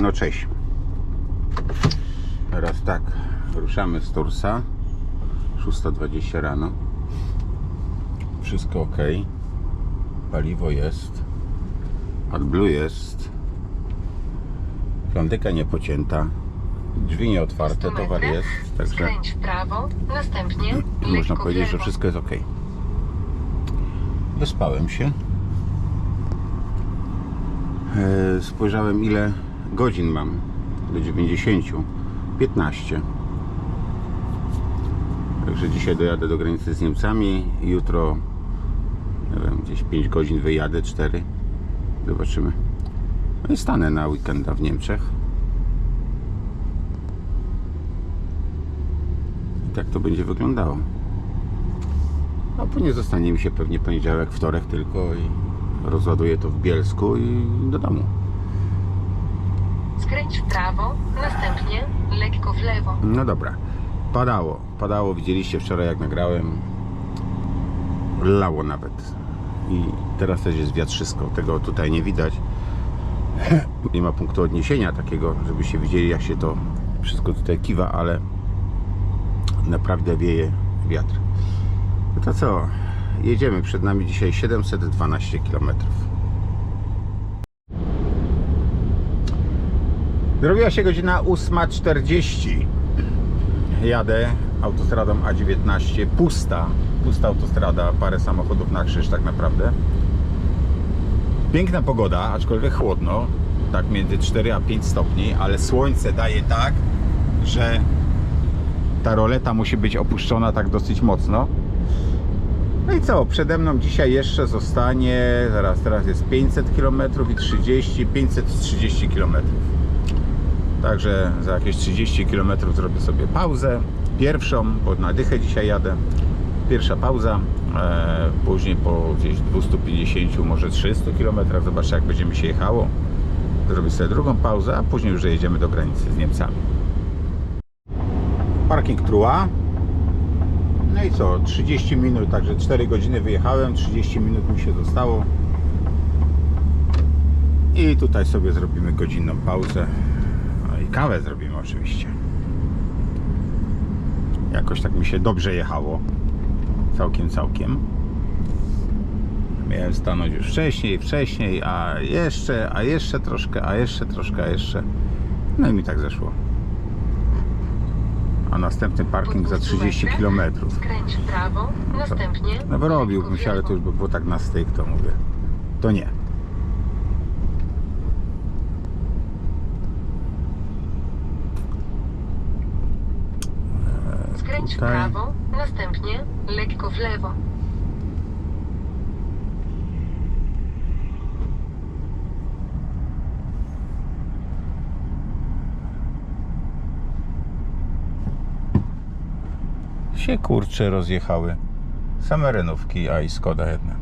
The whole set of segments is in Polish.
No cześć. Teraz tak, ruszamy z Tursa. 6.20 rano. Wszystko ok. Paliwo jest. AdBlue jest. Plantyka nie pocięta. Drzwi nie otwarte, 100 towar jest. Także prawo, następnie można powiedzieć, że wszystko jest ok. Wyspałem się. E, Spojrzałem ile godzin mam do 90. 15. Także dzisiaj dojadę do granicy z Niemcami. Jutro nie wiem, gdzieś 5 godzin wyjadę, 4. Zobaczymy. No i stanę na weekenda w Niemczech. I tak to będzie wyglądało. A później zostanie mi się pewnie poniedziałek, wtorek tylko i rozładuję to w Bielsku i do domu. Skręć w prawo, następnie lekko w lewo. No dobra. Padało. Padało, widzieliście wczoraj jak nagrałem. Lało nawet. I teraz też jest wiatrzysko. Tego tutaj nie widać. Nie ma punktu odniesienia takiego, żebyście widzieli jak się to wszystko tutaj kiwa, ale naprawdę wieje wiatr. No to co? Jedziemy. Przed nami dzisiaj 712 km. Zrobiła się godzina 8.40 jadę autostradą A19, pusta, pusta autostrada, parę samochodów na krzyż tak naprawdę. Piękna pogoda, aczkolwiek chłodno, tak między 4 a 5 stopni, ale słońce daje tak, że ta roleta musi być opuszczona tak dosyć mocno. No i co, przede mną dzisiaj jeszcze zostanie, zaraz, teraz jest 500 km i 30, 530 km. Także za jakieś 30 km zrobię sobie pauzę. Pierwszą, bo na dychę dzisiaj jadę. Pierwsza pauza. E, później po gdzieś 250, może 300 km. Zobaczę jak będzie mi się jechało. Zrobię sobie drugą pauzę, a później już jedziemy do granicy z Niemcami. Parking Trua. No i co? 30 minut, także 4 godziny wyjechałem, 30 minut mi się zostało. I tutaj sobie zrobimy godzinną pauzę. I kawę zrobimy oczywiście. Jakoś tak mi się dobrze jechało. Całkiem, całkiem. Miałem stanąć już wcześniej, wcześniej, a jeszcze, a jeszcze troszkę, a jeszcze troszkę, a jeszcze. No i mi tak zeszło. A następny parking za 30 km. Skręć następnie No wyrobiłbym się, ale to już by było tak na styk, to mówię. To nie. Skręć w tutaj. prawo, następnie lekko w lewo. się kurcze rozjechały. Same renówki, a i Skoda jedna.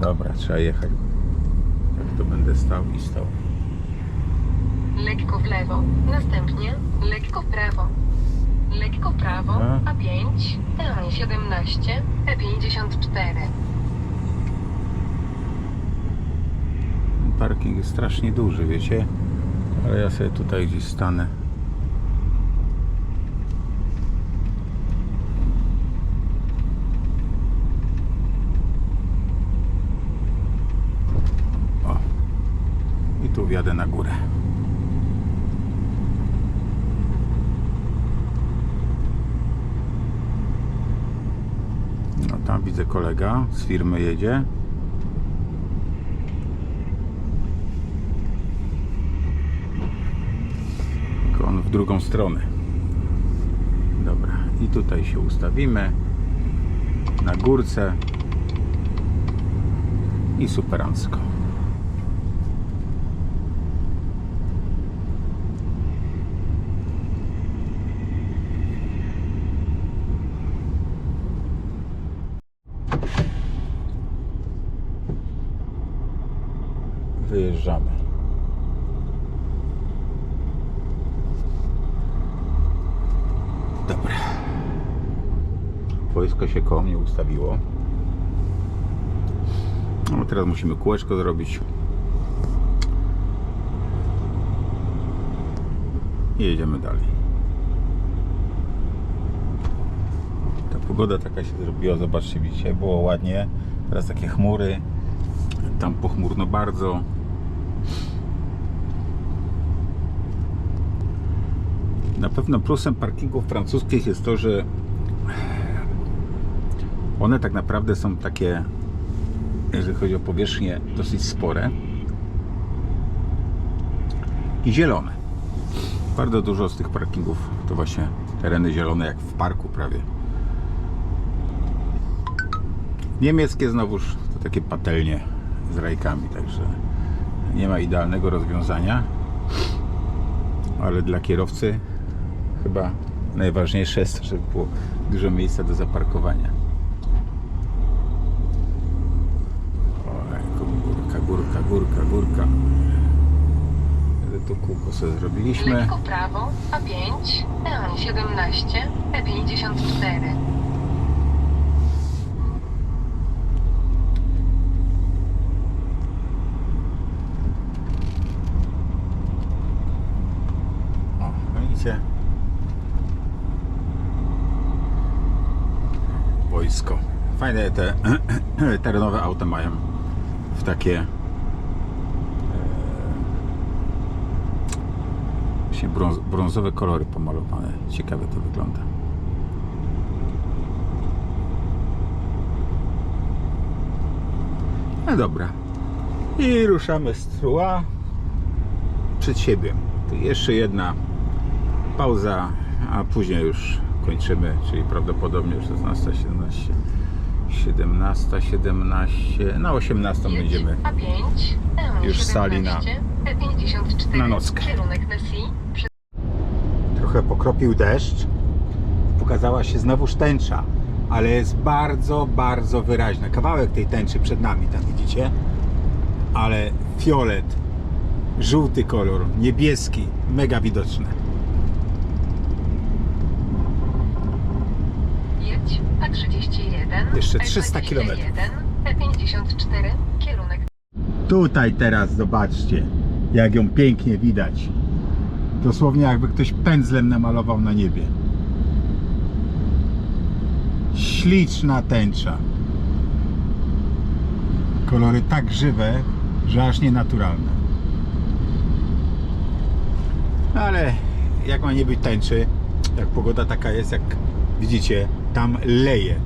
Dobra, trzeba jechać. Jak to będę stał i stał. Lekko w lewo, następnie lekko w prawo. Lekko prawo, A. A5, E17, E54. Parking jest strasznie duży, wiecie? Ale ja sobie tutaj gdzieś stanę. O. I tu wjadę na górę. No tam widzę kolega z firmy jedzie. On w drugą stronę. Dobra, i tutaj się ustawimy na górce i superancko. Wyjeżdżamy. Dobra. Wojsko się koło mnie ustawiło. No teraz musimy kółeczko zrobić. I jedziemy dalej. Ta pogoda taka się zrobiła, zobaczcie, widzicie, było ładnie. Teraz takie chmury, tam pochmurno bardzo. Na pewno plusem parkingów francuskich jest to, że one tak naprawdę są takie, jeżeli chodzi o powierzchnię, dosyć spore i zielone. Bardzo dużo z tych parkingów to właśnie tereny zielone, jak w parku prawie. Niemieckie znowuż to takie patelnie z rajkami, także nie ma idealnego rozwiązania, ale dla kierowcy chyba najważniejsze jest to, żeby było dużo miejsca do zaparkowania. Ojejku, górka, górka, górka, górka. To kółko sobie zrobiliśmy. Lekko prawo, A5, E17, E54. O, widzicie? Wojsko. Fajne te terenowe auta mają w takie e, właśnie brąz, brązowe kolory pomalowane. Ciekawe to wygląda. No dobra. I ruszamy z truła przed siebie. Tu jeszcze jedna pauza, a później już kończymy, czyli prawdopodobnie 16, 17. 17, 17, na 18 będziemy już w sali na, na nockę. Trochę pokropił deszcz, pokazała się znowu tęcza, ale jest bardzo, bardzo wyraźna. Kawałek tej tęczy przed nami, tam widzicie, ale fiolet, żółty kolor, niebieski, mega widoczny. A31. Jeszcze 300 km. E54, kierunek. Tutaj teraz zobaczcie, jak ją pięknie widać. Dosłownie jakby ktoś pędzlem namalował na niebie. Śliczna tęcza. Kolory tak żywe, że aż nienaturalne. Ale jak ma nie być tańczy, jak pogoda taka jest, jak widzicie, tam leje.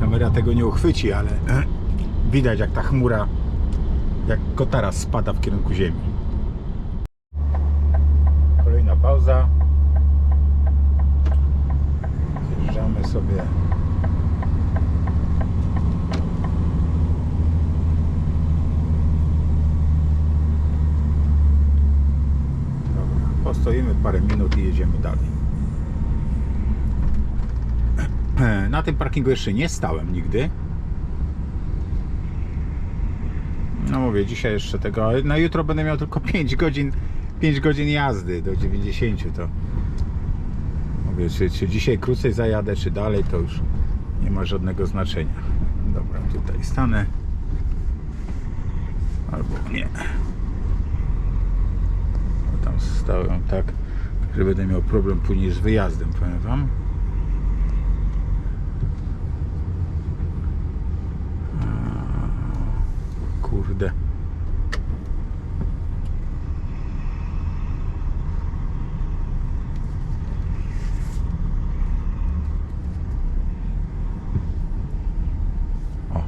Kamera tego nie uchwyci, ale widać jak ta chmura jak kotara spada w kierunku ziemi. Kolejna pauza. Zjeżdżamy sobie. Postoimy parę minut i jedziemy dalej. Na tym parkingu jeszcze nie stałem nigdy. No mówię, dzisiaj jeszcze tego, na jutro będę miał tylko 5 godzin, 5 godzin jazdy do 90 to mówię, czy, czy dzisiaj krócej zajadę, czy dalej, to już nie ma żadnego znaczenia. Dobra, tutaj stanę. Albo nie. Bo tam stałem tak, że będę miał problem później z wyjazdem, powiem wam. Kurde. O.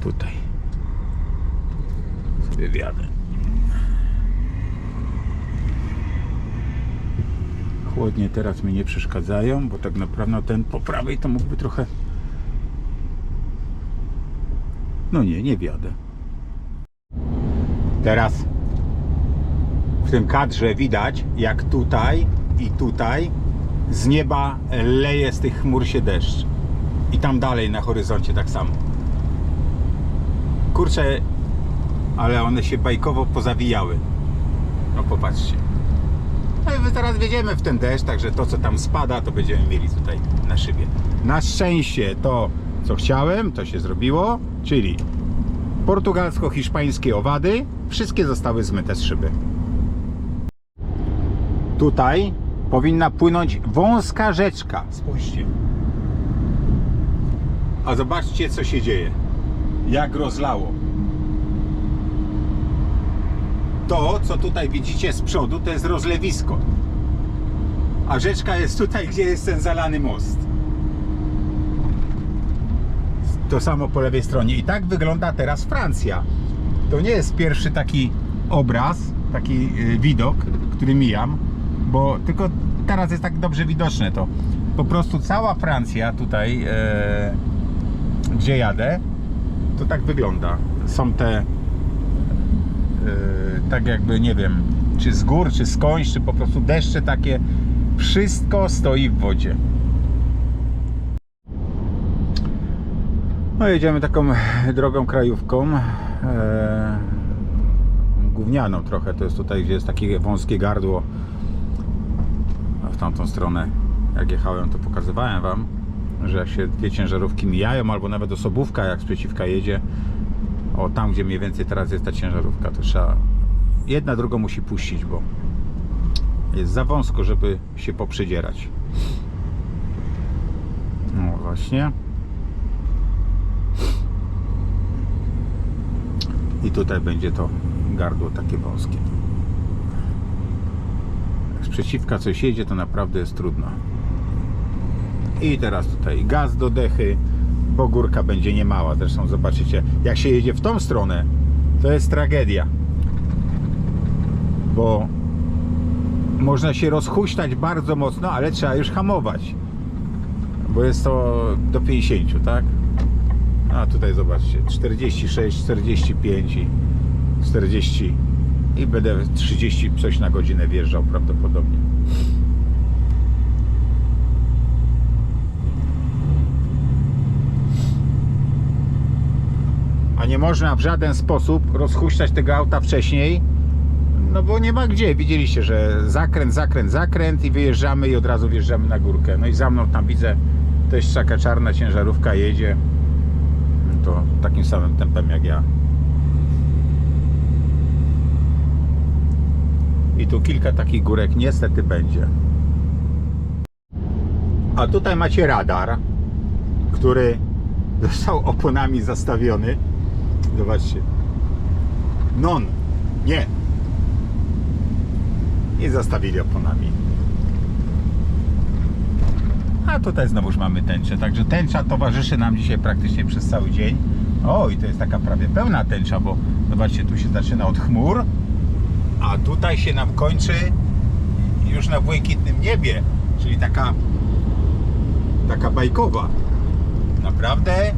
Tutaj. Sobie wjadę. Chłodnie teraz mi nie przeszkadzają, bo tak naprawdę ten po prawej to mógłby trochę no nie, nie wjadę. Teraz w tym kadrze widać, jak tutaj i tutaj z nieba leje z tych chmur się deszcz. I tam dalej na horyzoncie tak samo. Kurczę, ale one się bajkowo pozawijały. No popatrzcie. My teraz wjedziemy w ten deszcz, także to co tam spada, to będziemy mieli tutaj na szybie. Na szczęście to, co chciałem, to się zrobiło, czyli portugalsko-hiszpańskie owady, wszystkie zostały zmyte z szyby. tutaj powinna płynąć wąska rzeczka. Spójrzcie. A zobaczcie, co się dzieje. Jak rozlało. To, co tutaj widzicie z przodu, to jest rozlewisko. A rzeczka jest tutaj, gdzie jest ten zalany most. To samo po lewej stronie. I tak wygląda teraz Francja. To nie jest pierwszy taki obraz, taki y, widok, który mijam, bo tylko teraz jest tak dobrze widoczne to. Po prostu cała Francja tutaj, e, gdzie jadę, to tak wygląda. Są te tak jakby nie wiem, czy z gór, czy skądś, czy po prostu deszcze takie. Wszystko stoi w wodzie. No jedziemy taką drogą krajówką. E, gównianą trochę. To jest tutaj, gdzie jest takie wąskie gardło. A w tamtą stronę, jak jechałem, to pokazywałem Wam, że jak się dwie ciężarówki mijają, albo nawet osobówka, jak sprzeciwka jedzie, o tam, gdzie mniej więcej teraz jest ta ciężarówka, to trzeba. Jedna drugą musi puścić, bo jest za wąsko, żeby się poprzedzierać. No właśnie. I tutaj będzie to gardło takie wąskie. Jak sprzeciwka coś jedzie, to naprawdę jest trudno. I teraz tutaj gaz do dechy, bo górka będzie niemała. Zresztą zobaczycie, jak się jedzie w tą stronę, to jest tragedia. Bo można się rozhuśtać bardzo mocno, ale trzeba już hamować. Bo jest to do 50, tak? A tutaj zobaczcie, 46, 45 i 40 i będę 30 coś na godzinę wjeżdżał prawdopodobnie. Nie można w żaden sposób rozhuśtać tego auta wcześniej, no bo nie ma gdzie. Widzieliście, że zakręt, zakręt, zakręt i wyjeżdżamy i od razu wjeżdżamy na górkę. No i za mną tam widzę też taka czarna ciężarówka jedzie. No To takim samym tempem jak ja. I tu kilka takich górek niestety będzie. A tutaj macie radar, który został oponami zastawiony. Zobaczcie. Non. Nie. I zastawili oponami. A tutaj znowuż mamy tęczę. Także tęcza towarzyszy nam dzisiaj praktycznie przez cały dzień. O, i to jest taka prawie pełna tęcza, bo zobaczcie, tu się zaczyna od chmur, a tutaj się nam kończy już na błękitnym niebie, czyli taka taka bajkowa. Naprawdę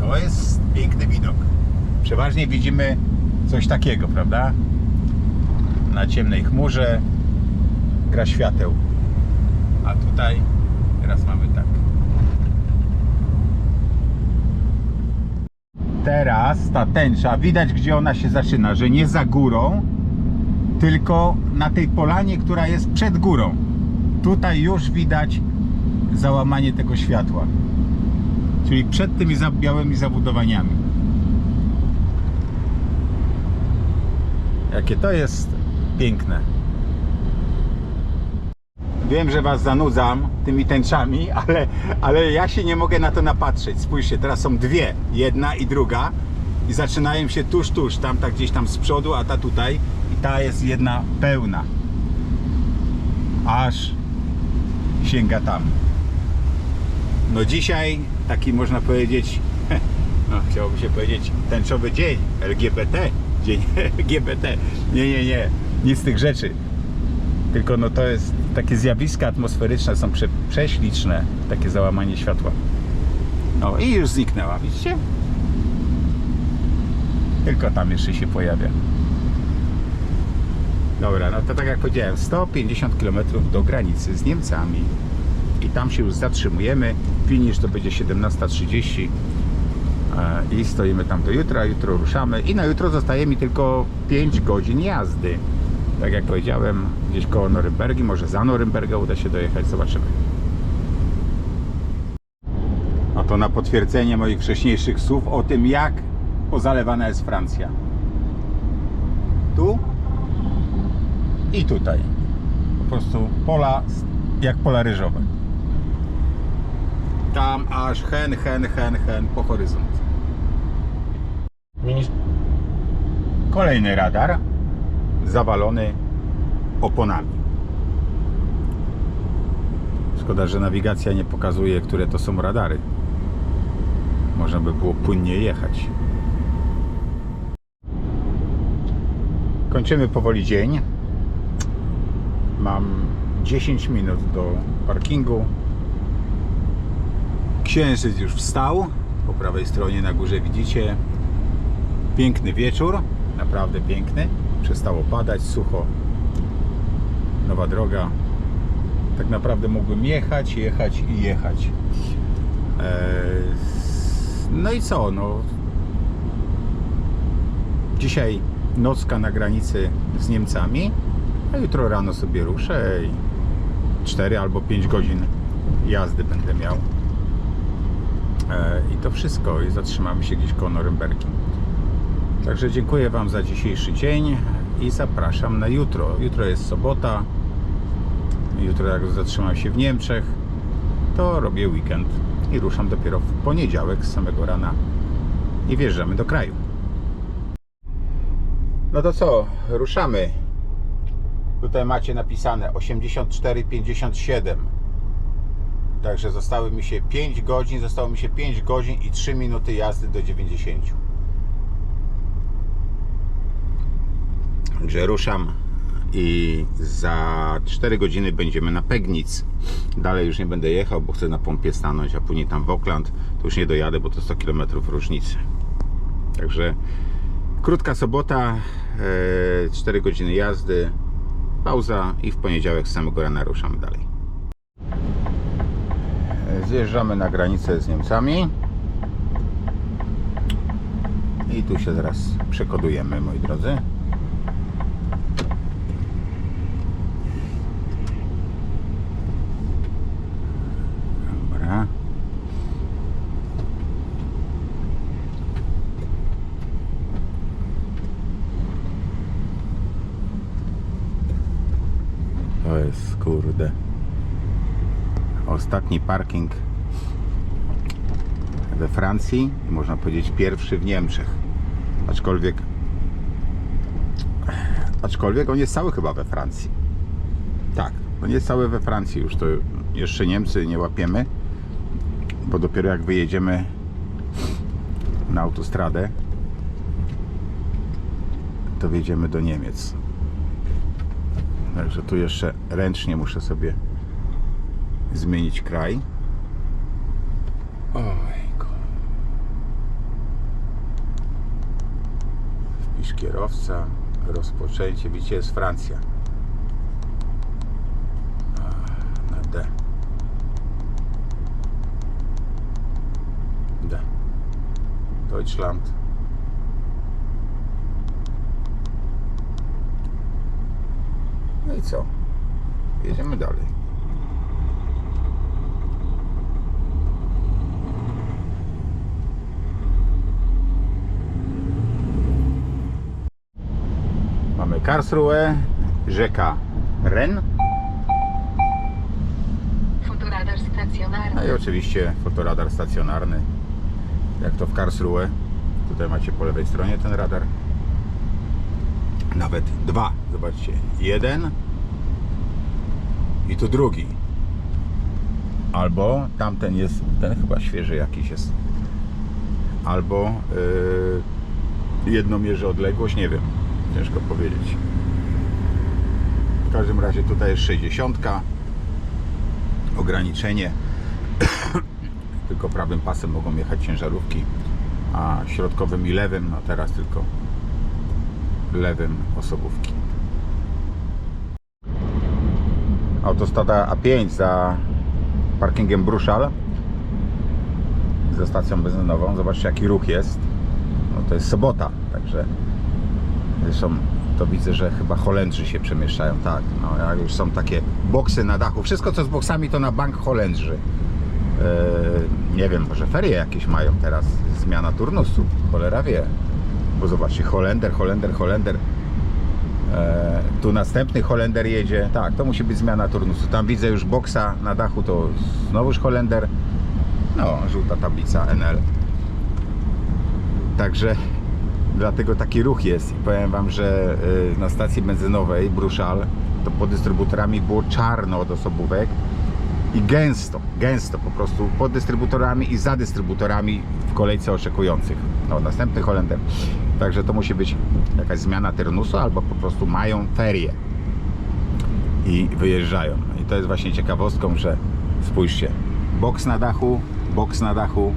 to jest piękny widok. Przeważnie widzimy coś takiego, prawda? Na ciemnej chmurze gra świateł. A tutaj teraz mamy tak. Teraz ta tęcza, widać gdzie ona się zaczyna, że nie za górą, tylko na tej polanie, która jest przed górą. Tutaj już widać załamanie tego światła. Czyli przed tymi białymi zabudowaniami. Jakie to jest piękne. Wiem, że Was zanudzam tymi tęczami, ale, ale ja się nie mogę na to napatrzeć. Spójrzcie, teraz są dwie, jedna i druga i zaczynają się tuż, tuż, tamta gdzieś tam z przodu, a ta tutaj i ta jest jedna pełna. Aż sięga tam. No dzisiaj taki można powiedzieć, no chciałoby się powiedzieć tęczowy dzień LGBT, dzień LGBT. Nie, nie, nie, nic z tych rzeczy. Tylko no to jest takie zjawiska atmosferyczne są prze, prześliczne, takie załamanie światła. No i już zniknęła, widzicie? Tylko tam jeszcze się pojawia. Dobra, no to tak jak powiedziałem, 150 km do granicy z Niemcami. I tam się już zatrzymujemy. Finisz to będzie 17.30 e, i stoimy tam do jutra. Jutro ruszamy i na jutro zostaje mi tylko 5 godzin jazdy. Tak jak powiedziałem, gdzieś koło Norymbergi, może za Norymberga uda się dojechać, zobaczymy. No to na potwierdzenie moich wcześniejszych słów o tym, jak pozalewana jest Francja. Tu i tutaj. prostu pola jak pola ryżowe. Tam aż hen, hen, hen, hen po horyzont. Kolejny radar zawalony oponami. Szkoda, że nawigacja nie pokazuje, które to są radary. Można by było płynnie jechać. Kończymy powoli dzień. Mam 10 minut do parkingu. Księżyc już wstał. Po prawej stronie na górze widzicie piękny wieczór. Naprawdę piękny. Przestało padać, sucho. Nowa droga. Tak naprawdę mógłbym jechać, jechać i jechać. Eee, no i co? No, dzisiaj nocka na granicy z Niemcami, a jutro rano sobie ruszę i 4 albo 5 godzin jazdy będę miał. E, I to wszystko. I zatrzymamy się gdzieś koło Norymbergi. Także dziękuję Wam za dzisiejszy dzień i zapraszam na jutro. Jutro jest sobota. Jutro jak zatrzymam się w Niemczech, to robię weekend i ruszam dopiero w poniedziałek z samego rana i wjeżdżamy do kraju. No to co, ruszamy. Tutaj macie napisane 84,57. Także zostały mi się 5 godzin, zostało mi się 5 godzin i 3 minuty jazdy do 90. Także ruszam i za 4 godziny będziemy na Pegnic. Dalej już nie będę jechał, bo chcę na pompie stanąć, a później tam w Oakland to już nie dojadę, bo to 100 km różnicy. Także krótka sobota, 4 godziny jazdy, pauza i w poniedziałek z samego rana ruszamy dalej. Zjeżdżamy na granicę z Niemcami. I tu się zaraz przekodujemy, moi drodzy. Dobra. To jest kurde. Ostatni parking we Francji można powiedzieć pierwszy w Niemczech. Aczkolwiek aczkolwiek on jest cały chyba we Francji. Tak, on jest cały we Francji już to jeszcze Niemcy nie łapiemy, bo dopiero jak wyjedziemy na autostradę to wjedziemy do Niemiec. Także tu jeszcze ręcznie muszę sobie zmienić kraj. Ojku. Wpisz kierowca, rozpoczęcie. Widzicie, jest Francja. Na D. D. Deutschland. I co? Jedziemy dalej. Mamy Karlsruhe, rzeka Ren, Fotoradar stacjonarny. no i oczywiście fotoradar stacjonarny, jak to w Karlsruhe. Tutaj macie po lewej stronie ten radar. Nawet dwa, zobaczcie, jeden i tu drugi. Albo tamten jest, ten chyba świeży jakiś jest. Albo yy, jedno mierzy odległość, nie wiem, ciężko powiedzieć. W każdym razie tutaj jest 60 ograniczenie. tylko prawym pasem mogą jechać ciężarówki, a środkowym i lewym, no teraz tylko lewym osobówki. Autostrada A5 za parkingiem Bruszal ze stacją benzynową. Zobaczcie jaki ruch jest. No to jest sobota, także zresztą to widzę, że chyba Holendrzy się przemieszczają. Tak, no już są takie boksy na dachu. Wszystko co z boksami to na bank Holendrzy. Eee, nie wiem, może ferie jakieś mają teraz. Zmiana turnusu, cholera wie. Bo zobaczcie, Holender, Holender, Holender. E, tu następny Holender jedzie. Tak, to musi być zmiana turnusu. Tam widzę już boksa na dachu, to znowuż Holender. No, żółta tablica NL. Także dlatego taki ruch jest. I powiem Wam, że y, na stacji benzynowej Bruszal to pod dystrybutorami było czarno od osobówek i gęsto, gęsto po prostu pod dystrybutorami i za dystrybutorami w kolejce oczekujących. No, następny Holender. Także to musi być jakaś zmiana ternusu albo po prostu mają ferie i wyjeżdżają. I to jest właśnie ciekawostką, że spójrzcie, boks na dachu, boks na dachu,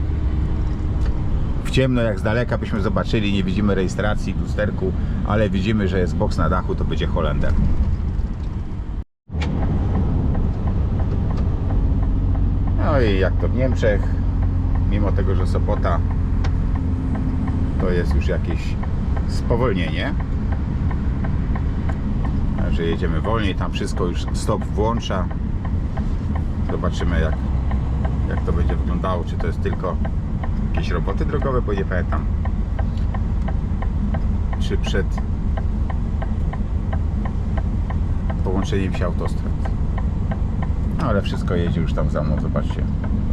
w ciemno jak z daleka byśmy zobaczyli, nie widzimy rejestracji, lusterku, ale widzimy, że jest boks na dachu, to będzie Holender. No i jak to w Niemczech, mimo tego, że Sobota to jest już jakieś spowolnienie, że jedziemy wolniej, tam wszystko już stop włącza. Zobaczymy jak, jak to będzie wyglądało, czy to jest tylko jakieś roboty drogowe, bo nie pamiętam. Czy przed połączeniem się autostrad. No ale wszystko jedzie już tam za mną, zobaczcie.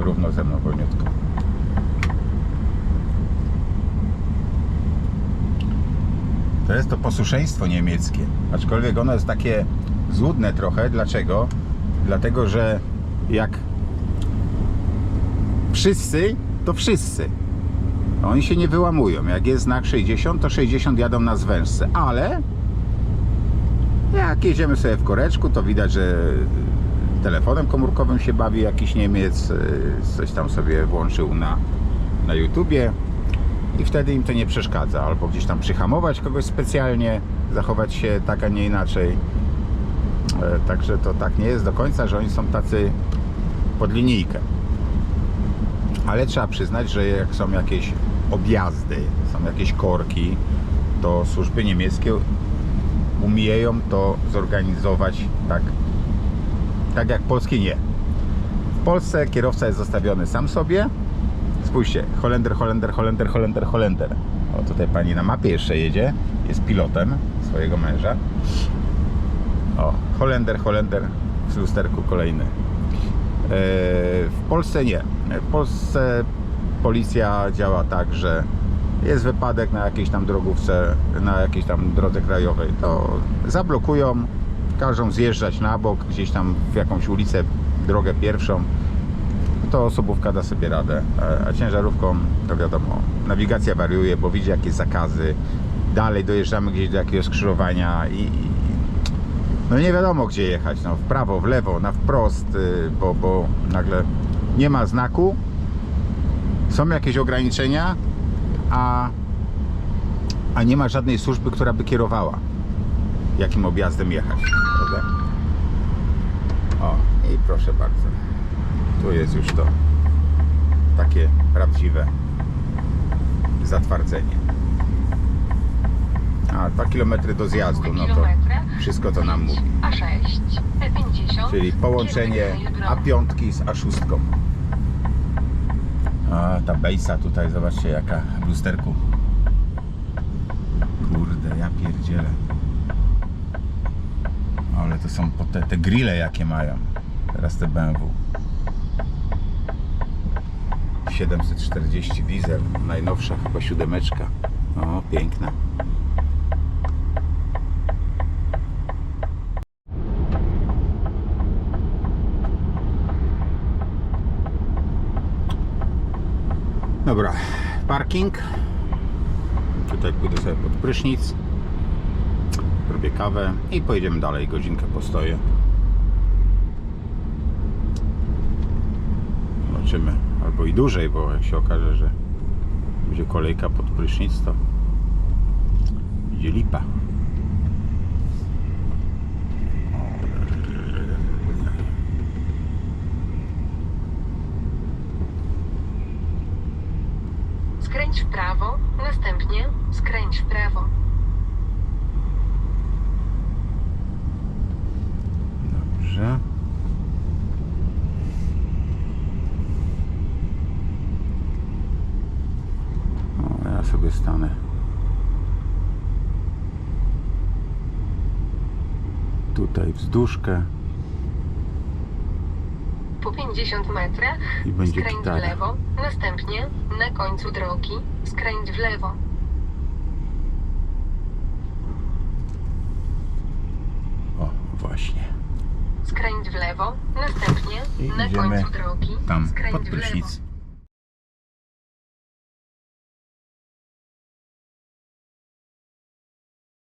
Równo ze mną, wolniutko. To jest to posłuszeństwo niemieckie. Aczkolwiek ono jest takie złudne trochę. Dlaczego? Dlatego, że jak wszyscy, to wszyscy. Oni się nie wyłamują. Jak jest znak 60, to 60 jadą na zwężce. Ale jak jedziemy sobie w koreczku, to widać, że telefonem komórkowym się bawi jakiś Niemiec, y, coś tam sobie włączył na, na YouTubie i wtedy im to nie przeszkadza. Albo gdzieś tam przyhamować kogoś specjalnie, zachować się tak, a nie inaczej. E, Także to tak nie jest do końca, że oni są tacy pod linijkę. Ale trzeba przyznać, że jak są jakieś objazdy, są jakieś korki, to służby niemieckie umieją to zorganizować tak, tak jak polskie nie. W Polsce kierowca jest zostawiony sam sobie. Spójrzcie, Holender, Holender, Holender, Holender, Holender. O, tutaj pani na mapie jeszcze jedzie, jest pilotem swojego męża. O, Holender, Holender, w lusterku kolejny. E, W Polsce nie. W Polsce policja działa tak, że jest wypadek na jakiejś tam drogówce, na jakiejś tam drodze krajowej, to zablokują, każą zjeżdżać na bok, gdzieś tam w jakąś ulicę, drogę pierwszą, to osobówka da sobie radę, a- ciężarówką to wiadomo, nawigacja wariuje, bo widzi jakieś zakazy, dalej dojeżdżamy gdzieś do jakiegoś skrzyżowania i, i no nie wiadomo gdzie jechać, no w prawo, w lewo, na wprost, y, bo, bo nagle nie ma znaku, są jakieś ograniczenia, a, a nie ma żadnej służby, która by kierowała, jakim objazdem jechać? O, i proszę bardzo, tu jest już to takie prawdziwe zatwardzenie. A 2 km do zjazdu, no to wszystko to nam mówi. A6, E50. Czyli połączenie kierunek na jutro. A5 z A6. A ta bejsa tutaj, zobaczcie jaka w lusterku. Kurde, ja pierdzielę. Ale to są te, te grille jakie mają. Teraz te BMW. 740 diesel, najnowsza chyba siódemeczka. O, piękna. Dobra, parking. Tutaj pójdę sobie pod prysznic. Robię kawę i pojedziemy dalej. Godzinkę postoję. Zobaczymy. Albo i dłużej, bo jak się okaże, że będzie kolejka pod prysznic, to będzie lipa. Skręć w prawo, następnie skręć w prawo. Dobrze. O, ja sobie stanę. Tutaj wzdłużkę Po 50 metrach i będzie skręć w lewo. Następnie na końcu drogi skręć w lewo. O, właśnie. Skręć w lewo. Następnie I na idziemy końcu drogi Tam skręć pod w lewo.